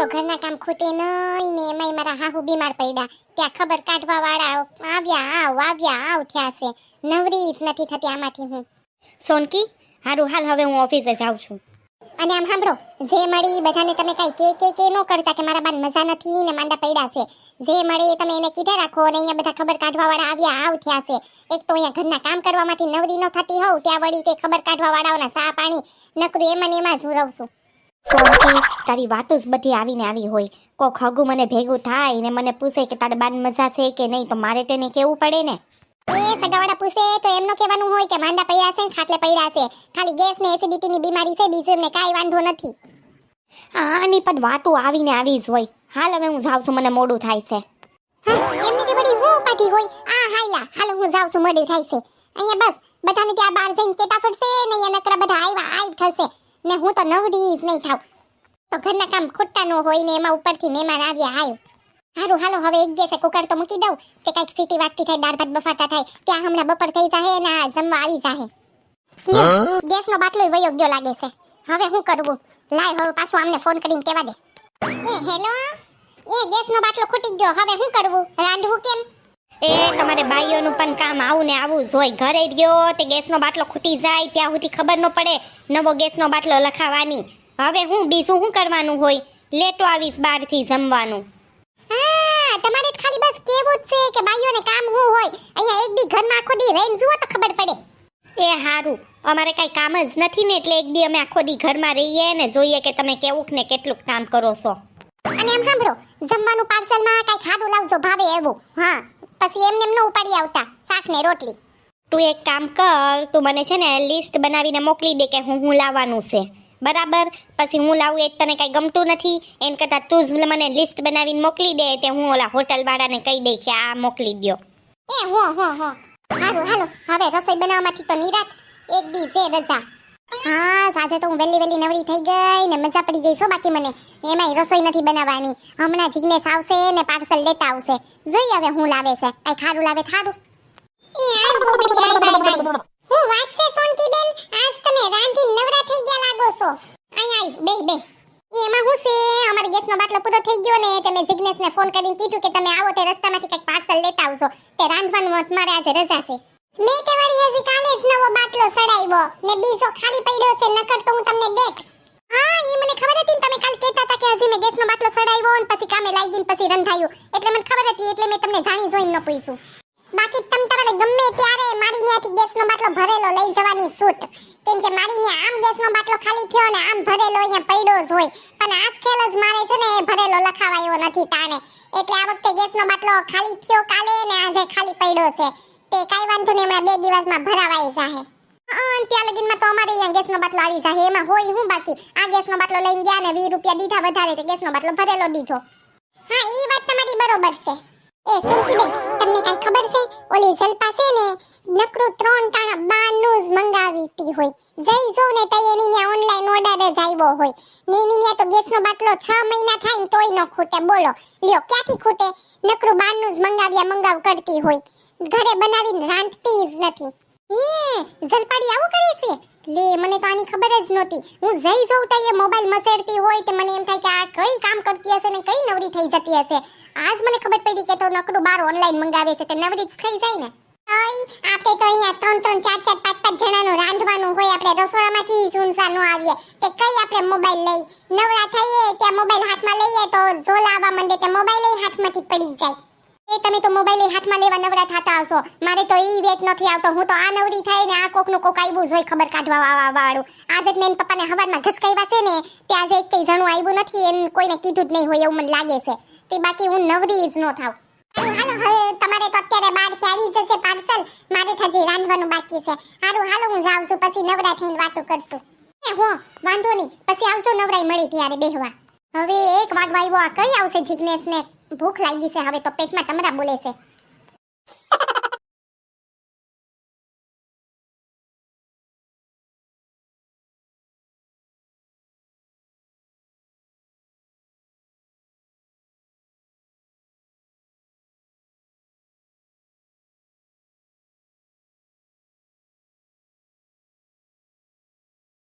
તો ઘરના કામ ખૂટે નહીં ને એમાંય મારા હાહુ બીમાર પડ્યા. ત્યાં ખબર કાઢવા વાળા આવ્યા આવ આવ્યા આવ થયા છે. નવરી જ નથી થતી આમાંથી હું. સોનકી હારું હાલ હવે હું ઓફિસે જાઉં છું. અને આમ સાંભળો જે મળી બધાને તમે કઈ કે કે કે નો કરતા કે મારા બાન મજા નથી ને માંડા પડ્યા છે. જે મળે તમે એને કીધા રાખો અને અહીંયા બધા ખબર કાઢવા વાળા આવ્યા આવ થયા છે. એક તો અહીંયા ઘરના કામ કરવામાંથી નવરી ન થતી હોઉં ત્યાં વળી તે ખબર કાઢવા વાળાઓના સા પાણી નકરું એમાં ને એમાં જ હું રહું છું. તારી વાતો જ બધી આવીને આવી હોય. કોક હગું મને ભેગું થાય ને મને પૂછે કે તારે બાન મજા છે કે નહીં તો મારે તેને કેવું પડે ને? એ સગાવાળા પૂછે તો એમનો કહેવાનું હોય કે માંદા પડ્યા છે ને ખાટલે પડ્યા છે. ખાલી ગેસ ને એસિડિટી ની બીમારી છે બીજું એમને કાંઈ વાંધો નથી. આની પણ વાતો આવીને આવી જ હોય. હાલ હવે હું જાઉં છું મને મોડું થાય છે. એમની તે વળી હું પાટી હોય? આ હાયલા હાલો હું જાઉં છું મોડું થાય છે. અહીંયા બસ બધાને ત્યાં બહાર જઈને કેતા ફરશે ને અહીંયા નકરા બધા આવ્યા આઈ થશે. ને હું તો નવરી જ નહીં થાવ તો ઘરના કામ ખોટા ન હોય ને એમાં ઉપરથી મહેમાન આવ્યા હાય હારું હાલો હવે એક ગેસે કુકર તો મૂકી દઉં. કે કંઈક સીટી વાગતી થાય દાળ ભાત બફાતા થાય ત્યાં હમણાં બપોર થઈ જાહે ને આ જમવા આવી જાહે. ગેસનો બાટલો વયો ગયો લાગે છે. હવે શું કરવું લાય હવે પાછો અમને ફોન કરીને કહેવા દે. એ હેલો એ ગેસનો બાટલો ખૂટી ગયો. હવે શું કરવું રાંધવું કેમ? એ તમારે બાઈઓનું પણ કામ આવું ને આવું જ હોય. ઘરે ગયો તે ગેસનો બાટલો ખૂટી જાય ત્યાં સુધી ખબર ન પડે નવો ગેસનો બાટલો લખાવાની. હવે હું બીજું શું કરવાનું હોય? લેટો આવીશ બહારથી જમવાનું. હા તમારે ખાલી બસ કેવું જ છે કે બાઈઓને કામ હું હોય? અહીંયા એક દી ઘરમાં આખો દી રહીને જુઓ તો ખબર પડે. એ હારું અમારે કાંઈ કામ જ નથી ને એટલે એક દી અમે આખો દી ઘરમાં રહીએ ને જોઈએ કે તમે કેવું ને કેટલુંક કામ કરો છો. અને એમ સાંભળો જમવાનું પાર્સલમાં કાંઈ ખાધું લાવજો ભાવે એવું હા. પછી એમને એમ ન ઉપાડી આવતા. શાક ને રોટલી. તું એક કામ કર તું મને છે ને લિસ્ટ બનાવીને મોકલી દે કે હું હું લાવવાનું છે. બરાબર? પછી હું લાવું એ જ તને કાંઈ ગમતું નથી. એમ કરતાં તું જ મને લિસ્ટ બનાવીને મોકલી દે તે હું ઓલા હોટલવાળાને કહી દઈ કે આ મોકલી દ્યો. એ હો હો હો. હારું હાલો. હવે રસોઈ બનાવવામાંથી તો નિરાત. એક દી છે રજા હા, સાથે તો હું વહેલી વહેલી નવરી થઈ ગઈ ને મજા પડી ગઈ છો બાકી મને. એમાંય રસોઈ નથી બનાવવાની. હમણાં જીગ્નેશ આવશે ને પાર્સલ લેતા આવશે. જોઈ હવે હું લાવે છે. કઈ ખારું લાવે ખારું. હું વાત છે સોનકી બેન આજ તમે રાંધી નવરા થઈ ગયા લાગો છો. આય આય, બે બે. એમાં હું છે? અમારે ગેસનો બાટલો પૂરો થઈ ગયો ને તમે જિગ્નેશને ફોન કરીને કીધું કે તમે આવો તે રસ્તામાંથી કંઈક પાર્સલ લેતા આવજો. તે રાંધવાનું મારે આજે રજા છે. ને ને ને ન ભરેલો લઈ જવાની છૂટ. કેમ કે મારી ત્યાં આમ ગેસનો ખાલી થયો ને આમ ભરેલો અહીંયા પડ્યો જ હોય. પણ આજ ખેલ જ મારે છે ને ભરેલો લખાવાયો નથી તાણે એટલે આ વખતે ગેસનો બાટલો ખાલી થયો કાલે ને આજે ખાલી પડ્યો છે. કાઈ વાંધો નહીં, હમણાં બે દિવસમાં ભરાવાઈ જાહે. અન ત્યાં લગીનમાં તો અમારે અહીંયા ગેસનો બાટલો આવી જાહે. એમાં હોય હું બાકી? આ ગેસનો બાટલો લઈને ગયા ને 20 રૂપિયા દીધા વધારે તે ગેસનો બાટલો ભરેલો દીધો. હા એ વાત તમારી બરોબર છે. એ સુમકી બેન તમને કઈ ખબર છે? ઓલી જલપા છે ને, નકરું ત્રણ ટાણા બારનું જ મંગાવીતી હોય. જઈ જો ને તઈ એની ન્યા ઓનલાઈન ઓર્ડર જ આવ્યો હોય. ને એની ન્યા તો ગેસનો બાટલો છ મહિના થાય ને તોય ન ખૂટે. બોલો, લ્યો, ક્યાંથી ખૂટે? નકરું બારનું જ મંગાવ્યા મંગાવ કરતી હોય. ઘરે બનાવીને રાંધતી જ નથી. એ જલપાડી આવું કરે છે? લે, મને તો આની ખબર જ નહોતી. હું જઈ જઉં તો એ મોબાઈલ મસેડતી હોય તે મને એમ થાય કે આ કઈ કામ કરતી હશે ને કઈ નવરી થઈ જતી હશે? આજ મને ખબર પડી કે તો નકડું બાર ઓનલાઈન મંગાવે છે, તે નવરી જ થઈ જાય ને. અઈ આપણે તો અહીંયા ત્રણ ત્રણ, ચાર ચાર, પાંચ પાંચ જણાનું રાંધવાનું હોય, આપણે રસોડામાંથી નો આવીએ. તે કઈ આપણે મોબાઈલ લઈ? નવરા થઈએ, ત્યાં મોબાઈલ હાથમાં લઈએ તો ઝોલા આવવા માંડે, તે મોબાઈલ હાથમાંથી પડી જાય. એ તમે તો મોબાઈલ હાથમાં લેવા નવરા થતા હશો. મારે તો ઈ વેત નથી આવતો. હું તો આ નવરી થાય ને આ કોકનું કોક આવ્યું જ ખબર કાઢવા વાળા આજે મેં પપ્પાને હવારમાં ઘસકાવ્યા છે ને તે આજે એક કઈ જણું આવ્યું નથી એમ કોઈને કીધું જ નહીં હોય એવું મને લાગે છે. તે બાકી હું નવરી જ ન થાવ હાલો હવે તમારે તો અત્યારે બહારથી આવી જશે પાર્સલ? મારે હજી રાંધવાનું બાકી છે. હારું, હાલો, હું જાઉં છું, પછી નવરા થઈને વાતો કરશું. એ, હો, વાંધો નહીં. પછી આવશો નવરાઈ મળી ત્યારે બેહવા. હવે એક વાગવા આવ્યો આ કઈ આવશે, જીગ્નેશ ને? ભૂખ લાગી છે. હવે તો પેટમાં તમરા બોલે છે.